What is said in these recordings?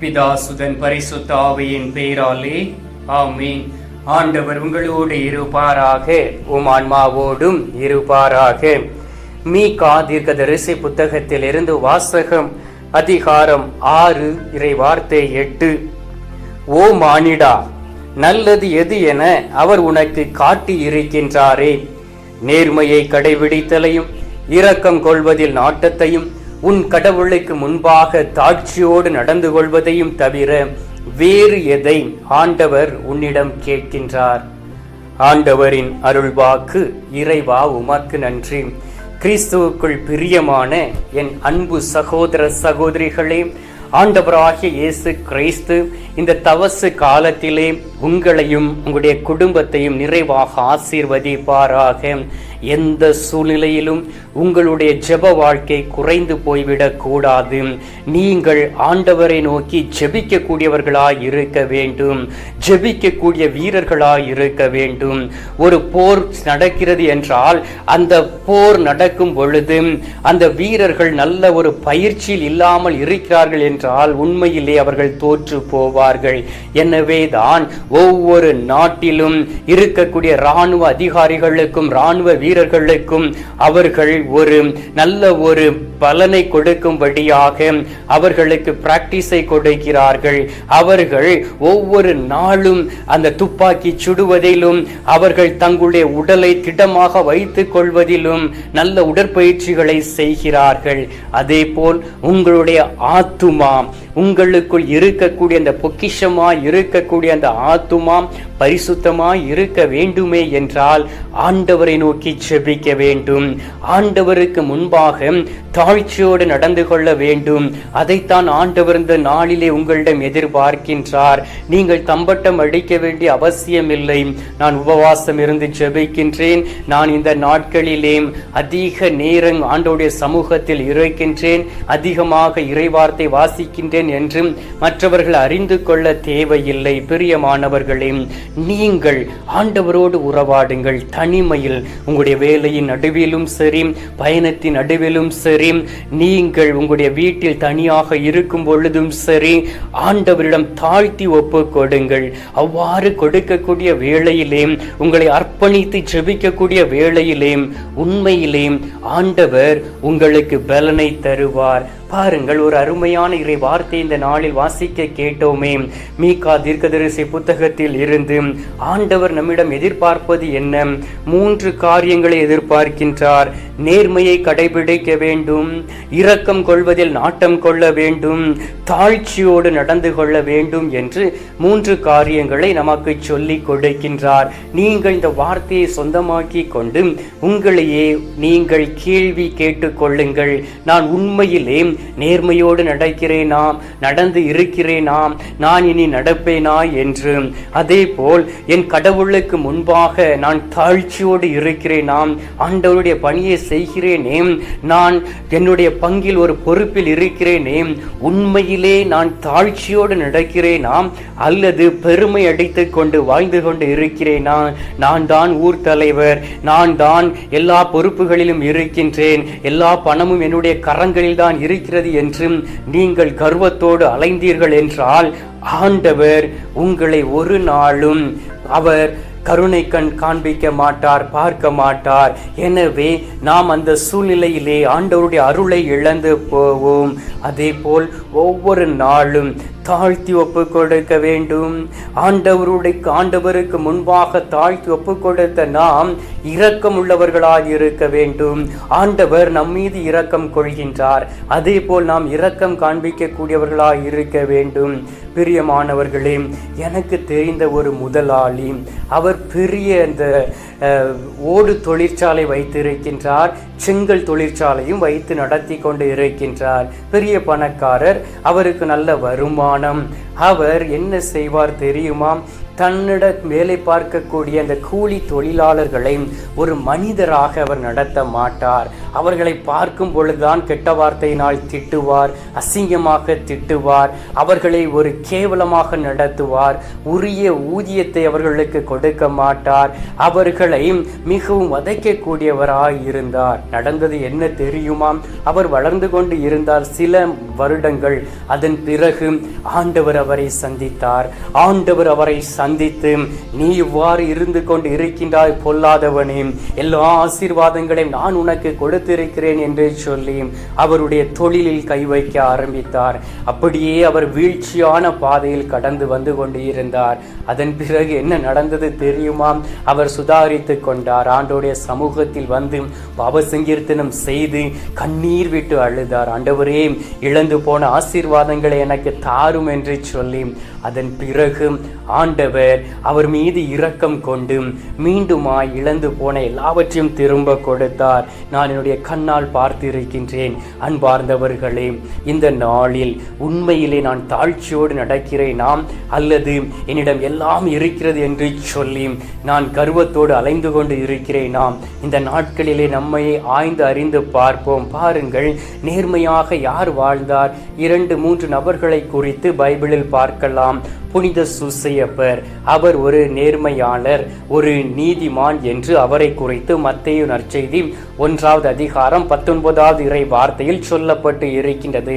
பிதாசுதன் பரிசுத்த ஆவியின் பெயராலே ஆமீன். ஆண்டவர் உங்களோடு இருப்பாராக உம் ஆன்மாவோடும் இருப்பாராக. மீகா புத்தகத்தில் புத்தகத்திலிருந்து வாசகம் அதிகாரம் ஆறு இறை வார்த்தை எட்டு. ஓ மானிடா நல்லது எது என அவர் உனக்கு காட்டி இருக்கின்றாரே நேர்மையை கடைபிடித்தலையும் இரக்கம் கொள்வதில் நாட்டத்தையும் உன் கடவுளுக்கு முன்பாக தாட்சியோடு நடந்து கொள்வதையும் தவிர வேறு எதை ஆண்டவர் உன்னிடம் கேட்கின்றார்? ஆண்டவரின் அருள்வாக்கு இறைவா உமக்கு நன்றி. கிறிஸ்துவுக்குள் பிரியமான என் அன்பு சகோதர சகோதரிகளே ஆண்டவராகிய இயேசு கிறிஸ்து இந்த தவசு காலத்திலே உங்களையும் உங்களுடைய குடும்பத்தையும் நிறைவாக ஆசீர்வதிப்பாராக. எந்த சூழ்நிலையிலும் உங்களுடைய ஜெப வாழ்க்கை குறைந்து போய்விடக் கூடாது. நீங்கள் ஆண்டவரை நோக்கி ஜெபிக்கக்கூடியவர்களாய் இருக்க வேண்டும். ஜெபிக்கக்கூடிய வீரர்களாய் இருக்க வேண்டும். ஒரு போர் நடக்கிறது என்றால் அந்த போர் நடக்கும் பொழுது அந்த வீரர்கள் நல்ல ஒரு பயிற்சியில் இல்லாமல் இருக்கிறார்கள் என்றால் உண்மையிலே அவர்கள் தோற்று போவார்கள். எனவே தான் ஒவ்வொரு நாட்டிலும் இருக்கக்கூடிய இராணுவ அதிகாரிகளுக்கும் இராணுவ வீரர்களுக்கும் அவர்கள் ஒரு நல்ல ஒரு பலனை கொடுக்கும்படியாக அவர்களுக்கு பிராக்டிஸை கொடுக்கிறார்கள். அவர்கள் ஒவ்வொரு நாளும் அந்த துப்பாக்கி சுடுவதிலும் அவர்கள் தங்களுடைய உடலை திடமாக வைத்துக் கொள்வதிலும் நல்ல உடற்பயிற்சிகளை செய்கிறார்கள். அதே போல் உங்களுடைய ஆத்துமா உங்களுக்குள் இருக்கக்கூடிய அந்த பொக்கிஷமா இருக்கக்கூடிய அந்த ஆத்துமா பரிசுத்தமா இருக்க வேண்டுமே என்றால் ஆண்டவரை நோக்கி செபிக்க வேண்டும். ஆண்டவருக்கு முன்பாக தாழ்ச்சியோடு நடந்து கொள்ள வேண்டும். அதைத்தான் ஆண்டவர் இந்த நாளிலே உங்களிடம் எதிர்பார்க்கின்றார். நீங்கள் தம்பட்டம் அடிக்க வேண்டிய அவசியமில்லை. நான் உபவாசம் இருந்து ஜெபிக்கின்றேன். நான் இந்த நாட்களிலே அதிக நேரம் ஆண்டோடைய சமூகத்தில் இருக்கின்றேன் அதிகமாக இறைவார்த்தை வாசிக்கின்றேன் என்று மற்றவர்கள் அறிந்து கொள்ள தேவையில்லை. பிரியமானவர்களே நீங்கள் ஆண்டவரோடு உறவாடுங்கள். தனிமையில் உங்களுடைய வேலையின் நடுவிலும் சரி பயணத்தின் நடுவிலும் சரி நீங்கள் உங்களுடைய வீட்டில் தனியாக இருக்கும் பொழுதும் சரி ஆண்டவரிடம் தாழ்த்தி ஒப்பு கொடுங்கள் அவ்வாறு கொடுக்கக்கூடிய வேளையிலே உங்களை அர்ப்பணித்து ஜெபிக்கக்கூடிய வேளையிலே உண்மையிலே ஆண்டவர் உங்களுக்கு பலனை தருவார். பாருங்கள் ஒரு அருமையான இறை வார்த்தை இந்த நாளில் வாசிக்க கேட்டோமே. மீகா தீர்க்கதரிசி புத்தகத்தில் இருந்து ஆண்டவர் நம்மிடம் எதிர்பார்ப்பது என்ன? மூன்று காரியங்களை எதிர்பார்க்கின்றார். நேர்மையை கடைபிடிக்க வேண்டும். இரக்கம் கொள்வதில் நாட்டம் கொள்ள வேண்டும். தாழ்ச்சியோடு நடந்து கொள்ள வேண்டும் என்று மூன்று காரியங்களை நமக்கு சொல்லிக் கொடுக்கின்றார். நீங்கள் இந்த வார்த்தையை சொந்தமாக்கி கொண்டு உங்களையே நீங்கள் கேள்வி கேட்டுக்கொள்ளுங்கள் நான் உண்மையிலே நேர்மையோடு நடக்கிறேனாம் நடந்து இருக்கிறேனாம் நான் இனி நடப்பேனா என்று. அதே போல் என் கடவுளுக்கு முன்பாக நான் தாழ்ச்சியோடு இருக்கிறேனாம் ஆண்டவருடைய பணியை செய்கிறேனே. நான் என்னுடைய பங்கில் ஒரு பொறுப்பில் இருக்கிறேனே உண்மையிலே நான் தாழ்ச்சியோடு நடக்கிறேனாம் அல்லது பெருமை அடித்து கொண்டு வாழ்ந்து கொண்டு இருக்கிறேனா? நான் தான் ஊர் தலைவர் நான் தான் எல்லா பொறுப்புகளிலும் இருக்கின்றேன் எல்லா பணமும் என்னுடைய கரங்களில் தான் இருக்கிறது என்றும் நீங்கள் கர்வத்தோடு அலைந்தீர்கள் என்றால் ஆண்டவர் உங்களை ஒரு நாளும் அவர் கருணை கண் காண்பிக்க மாட்டார் பார்க்க மாட்டார். எனவே நாம் அந்த சூழ்நிலையிலே ஆண்டவருடைய அருளை இழந்து போவோம். அதே போல் ஒவ்வொரு நாளும் தாழ்த்தி ஒப்பு கொடுக்க வேண்டும். ஆண்டவருடைய ஆண்டவருக்கு முன்பாக தாழ்த்தி ஒப்பு கொடுத்த நாம் இரக்கம் உள்ளவர்களாக இருக்க வேண்டும். ஆண்டவர் நம் மீது இரக்கம் கொள்கின்றார். அதே போல் நாம் இரக்கம் காண்பிக்கக்கூடியவர்களாக இருக்க வேண்டும். பிரியமானவர்களே எனக்கு தெரிந்த ஒரு முதலாளி அவர் பெரிய அந்த ஓடு தொழிற்சாலை வைத்திருக்கின்றார். செங்கல் தொழிற்சாலையும் வைத்து நடத்தி கொண்டு இருக்கின்றார். பெரிய பணக்காரர் அவருக்கு நல்ல வருமானம் அவர் என்ன செய்வார் தெரியுமா? தன்னிட வேலை பார்க்கக்கூடிய அந்த கூலி தொழிலாளர்களை ஒரு மனிதராக அவர் நடத்த மாட்டார். அவர்களை பார்க்கும் பொழுதுதான் கெட்ட வார்த்தையினால் திட்டுவார் அசிங்கமாக திட்டுவார் அவர்களை ஒரு கேவலமாக நடத்துவார் உரிய ஊதியத்தை அவர்களுக்கு கொடுக்க மாட்டார். அவர்களை மிகவும் வதைக்கக்கூடியவராய் இருந்தார். நடந்தது என்ன தெரியுமாம் அவர் வளர்ந்து கொண்டு இருந்தார் சில வருடங்கள். அதன் பிறகு ஆண்டவர் அவரை சந்தித்தார். ஆண்டவர் அவரை சந்தித்து நீ இவ்வாறு இருந்து கொண்டு இருக்கின்றாய் பொல்லாதவனே எல்லா ஆசீர்வாதங்களையும் நான் உனக்கு கொடுத்திருக்கிறேன் என்று சொல்லி அவருடைய தொழிலில் கை வைக்க ஆரம்பித்தார். அப்படியே அவர் வீழ்ச்சியான பாதையில் கடந்து வந்து கொண்டு இருந்தார் அதன் பிறகு என்ன நடந்தது தெரியுமா? அவர் சுதாரித்து கொண்டார். ஆண்டோடைய சமூகத்தில் வந்து பாவசங்கீர்த்தனம் செய்து கண்ணீர் விட்டு அழுதார். ஆண்டவரே இழந்து போன ஆசீர்வாதங்களை எனக்கு தாரும் என்று சொல்லி அதன் பிறகு ஆண்டவர் அவர் மீது இரக்கம் கொண்டும் மீண்டுமாய் இழந்து போன எல்லாவற்றையும் திரும்ப கொடுத்தார். நான் என்னுடைய கண்ணால் பார்த்திருக்கின்றேன். அன்பார்ந்தவர்களே இந்த நாளில் உண்மையிலே நான் தாழ்ச்சியோடு நடக்கிறேனாம்? அல்லது என்னிடம் எல்லாம் இருக்கிறது என்று சொல்லி நான் கர்வத்தோடு அலைந்து கொண்டு இருக்கிறேனாம்? இந்த நாட்களிலே நம்மை ஆய்ந்து அறிந்து பார்ப்போம். பாருங்கள் நேர்மையாக யார் வாழ்ந்தார்? இரண்டு மூன்று நபர்களை குறித்து பைபிளில் பார்க்கலாம். புனித சுசையப்பர் அவர் ஒரு நேர்மையாளர் ஒரு நீதிமான் என்று அவரை குறித்து மத்திய நற்செய்தி ஒன்றாவது அதிகாரம் பத்தொன்பதாவது இறை வார்த்தையில் சொல்லப்பட்டு இருக்கின்றது.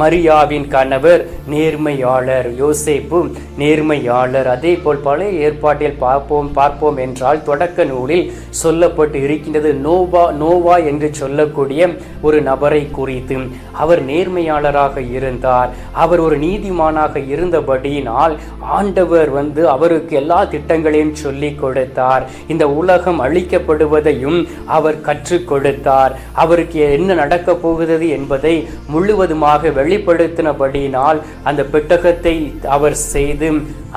மரியாவின் கணவர் நேர்மையாளர் யோசேப்பு நேர்மையாளர். அதே போல் பழைய ஏற்பாட்டில் பார்ப்போம் பார்ப்போம் என்றால் தொடக்க நூலில் சொல்லப்பட்டு இருக்கின்றது. நோவா நோவா என்று சொல்லக்கூடிய ஒரு நபரை குறித்து. அவர் நேர்மையாளராக இருந்தார். அவர் ஒரு நீதிமானாக இருந்தபடியினால் ஆண்டவர் வந்து அவருக்கு எல்லா திட்டங்களையும் சொல்லி கொடுத்தார். இந்த உலகம் அழிக்கப்படுவதையும் அவர் கற்று கற்றுக் கொடுத்தார். அவருக்கு என்ன நடக்கப் போகிறது என்பதை முழுவதுமாக வெளிப்படுத்தினபடியினால் அந்த பெட்டகத்தை அவர் செய்து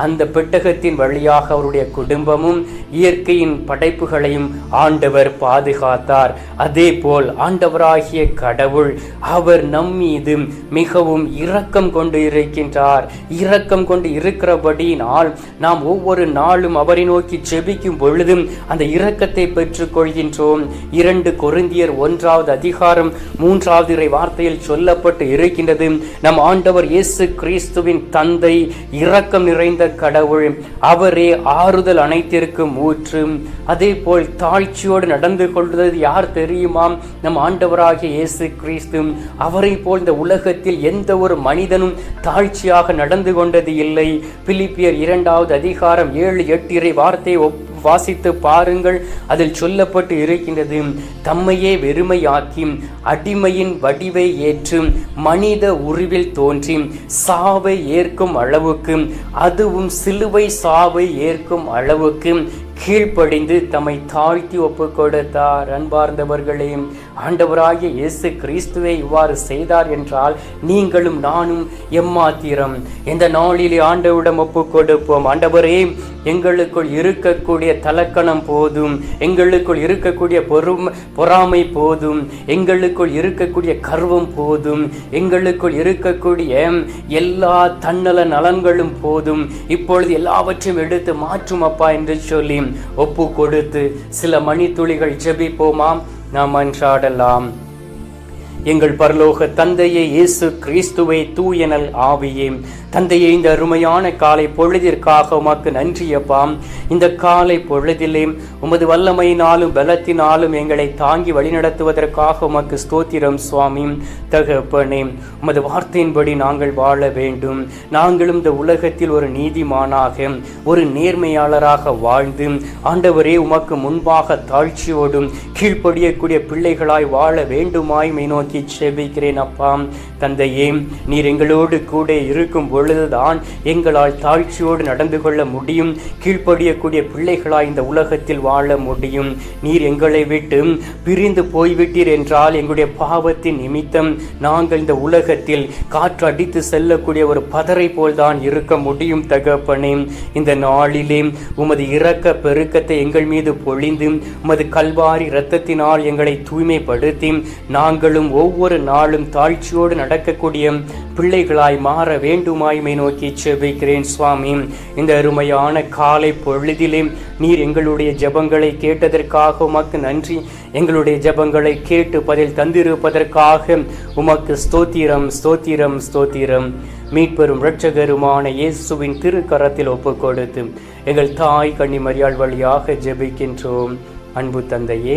அந்த பெட்டகத்தின் வழியாக அவருடைய குடும்பமும் இயற்கையின் படைப்புகளையும் ஆண்டவர் பாதுகாத்தார். அதே போல் ஆண்டவராகிய கடவுள் அவர் நம் மீது மிகவும் இரக்கம் கொண்டு இருக்கின்றார். இரக்கம் கொண்டு இருக்கிறபடியினால் நாம் ஒவ்வொரு நாளும் அவரை நோக்கி செபிக்கும் பொழுதும் அந்த இரக்கத்தை பெற்றுக்கொள்கின்றோம் இரண்டு கொருந்தியர் ஒன்றாவது அதிகாரம் மூன்றாவது இறை வார்த்தையில் சொல்லப்பட்டு இருக்கின்றது. நம் ஆண்டவர் இயேசு கிறிஸ்துவின் தந்தை இரக்கம் நிறைந்த கடவுள். அவரே ஆறுதல் அனைத்திற்கும் ஊற்று அதே போல் தாழ்ச்சியோடு நடந்து கொள்வது யார் தெரியுமாம் நம் ஆண்டவராகிய இயேசு கிறிஸ்து. அவரை போல் இந்த உலகத்தில் எந்த ஒரு மனிதனும் தாழ்ச்சியாக நடந்து கொண்டது இல்லை. பிலிப்பியர் இரண்டாவது அதிகாரம் ஏழு எட்டு இறை வார்த்தை ஒப்பு வாசித்து பாருங்கள். அதில் சொல்லப்பட்டு இருக்கின்றது தம்மையே வெறுமையாக்கி அடிமையின் வடிவை ஏற்று மனித உருவில் தோன்றி சாவை ஏற்கும் அளவுக்கு அதுவும் சிலுவை சாவை ஏற்கும் அளவுக்கு கீழ்ப்படிந்து தம்மை தாழ்த்தி ஒப்பு கொடுத்தார். அன்பார்ந்தவர்களே ஆண்டவராகிய இயேசு கிறிஸ்துவை இவ்வாறு செய்தார் என்றால் நீங்களும் நானும் எம்மாத்திரம். இந்த நாளிலே ஆண்டவரிடம் ஒப்பு கொடுப்போம் ஆண்டவரே எங்களுக்குள் இருக்கக்கூடிய தலக்கணம் போதும். எங்களுக்குள் இருக்கக்கூடிய பொறும் பொறாமை போதும். எங்களுக்குள் இருக்கக்கூடிய கர்வம் போதும். எங்களுக்குள் இருக்கக்கூடிய எல்லா தன்னல நலன்களும் போதும். இப்பொழுது எல்லாவற்றையும் எடுத்து மாற்றும் அப்பா என்று சொல்லி ஒப்பு கொடுத்து சில மணித்துளிகள் ஜெபிப்போமாம். நாம் அன்றாடலாம். எங்கள் பரலோக தந்தையே இயேசு கிறிஸ்துவை தூயனல் ஆவியே. தந்தையே இந்த அருமையான காலை பொழுதிற்காக உமக்கு நன்றியப்பாம் இந்த காலை பொழுதிலே உமது வல்லமையினாலும் பலத்தினாலும் எங்களை தாங்கி வழிநடத்துவதற்காக உமக்கு ஸ்தோத்திரம் சுவாமி. தகப்பனே உமது வார்த்தையின்படி நாங்கள் வாழ வேண்டும். நாங்களும் இந்த உலகத்தில் ஒரு நீதிமானாக ஒரு நேர்மையாளராக வாழ்ந்து ஆண்டவரே உமக்கு முன்பாக தாழ்ச்சியோடும் கீழ்ப்படியக்கூடிய பிள்ளைகளாய் வாழ வேண்டுமாய் மை நோக்கி செபிக்கிறேன் அப்பா. தந்தையே நீர் எங்களோடு கூட இருக்கும் பொழுதுதான் எங்களால் தாழ்ச்சியோடு நடந்து கொள்ள முடியும் கீழ்ப்படியக்கூடிய பிள்ளைகளாய் இந்த உலகத்தில் வாழ முடியும். நீர் எங்களை விட்டு பிரிந்து போய்விட்டீர் என்றால் எங்களுடைய பாவத்தின் நிமித்தம் நாங்கள் இந்த உலகத்தில் காற்று அடித்து செல்லக்கூடிய ஒரு பதரை போல்தான் இருக்க முடியும் தகப்பனே. இந்த நாளிலே உமது இரக்க பெருக்கத்தை எங்கள் மீது பொழிந்து உமது கல்வாரி இரத்தத்தினால் எங்களை தூய்மைப்படுத்தி நாங்களும் ஒவ்வொரு நாளும் தாழ்ச்சியோடு நடக்கக்கூடிய பிள்ளைகளாய் மாற வேண்டுமா தாழ்மையுமாய்மை நோக்கி செபிக்கிறேன் சுவாமி. இந்த அருமையான காலை பொழுதிலே நீர் எங்களுடைய ஜெபங்களை கேட்டதற்காக உமக்கு நன்றி. எங்களுடைய ஜெபங்களை கேட்டு பதில் தந்திருப்பதற்காக உமக்கு ஸ்தோத்திரம் ஸ்தோத்திரம் ஸ்தோத்திரம். மீட்பெரும் இரட்சகருமான இயேசுவின் திருக்கரத்தில் ஒப்பு கொடுத்து எங்கள் தாய் கண்ணி மரியாள் வழியாக ஜெபிக்கின்றோம். அன்பு தந்தையே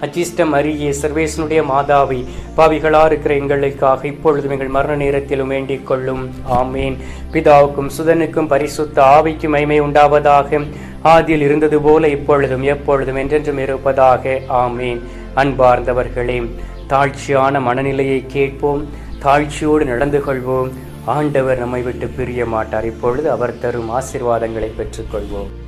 அச்சிஷ்டம் அருகே சர்வேசனுடைய மாதாவை பாவிகளா இருக்கிற எங்களுக்காக இப்பொழுதும் எங்கள் மரண நேரத்திலும் வேண்டிக் கொள்ளும். ஆமேன். பிதாவுக்கும் சுதனுக்கும் பரிசுத்த ஆவிக்கும் மைமை உண்டாவதாக. ஆதியில் இருந்தது போல இப்பொழுதும் எப்பொழுதும் என்றென்றும் இருப்பதாக. ஆமேன். அன்பார்ந்தவர்களே தாழ்ச்சியான மனநிலையை கேட்போம் தாழ்ச்சியோடு நடந்து கொள்வோம். ஆண்டவர் நம்மை விட்டு பிரிய மாட்டார். இப்பொழுது அவர் தரும் ஆசிர்வாதங்களை பெற்றுக்கொள்வோம்.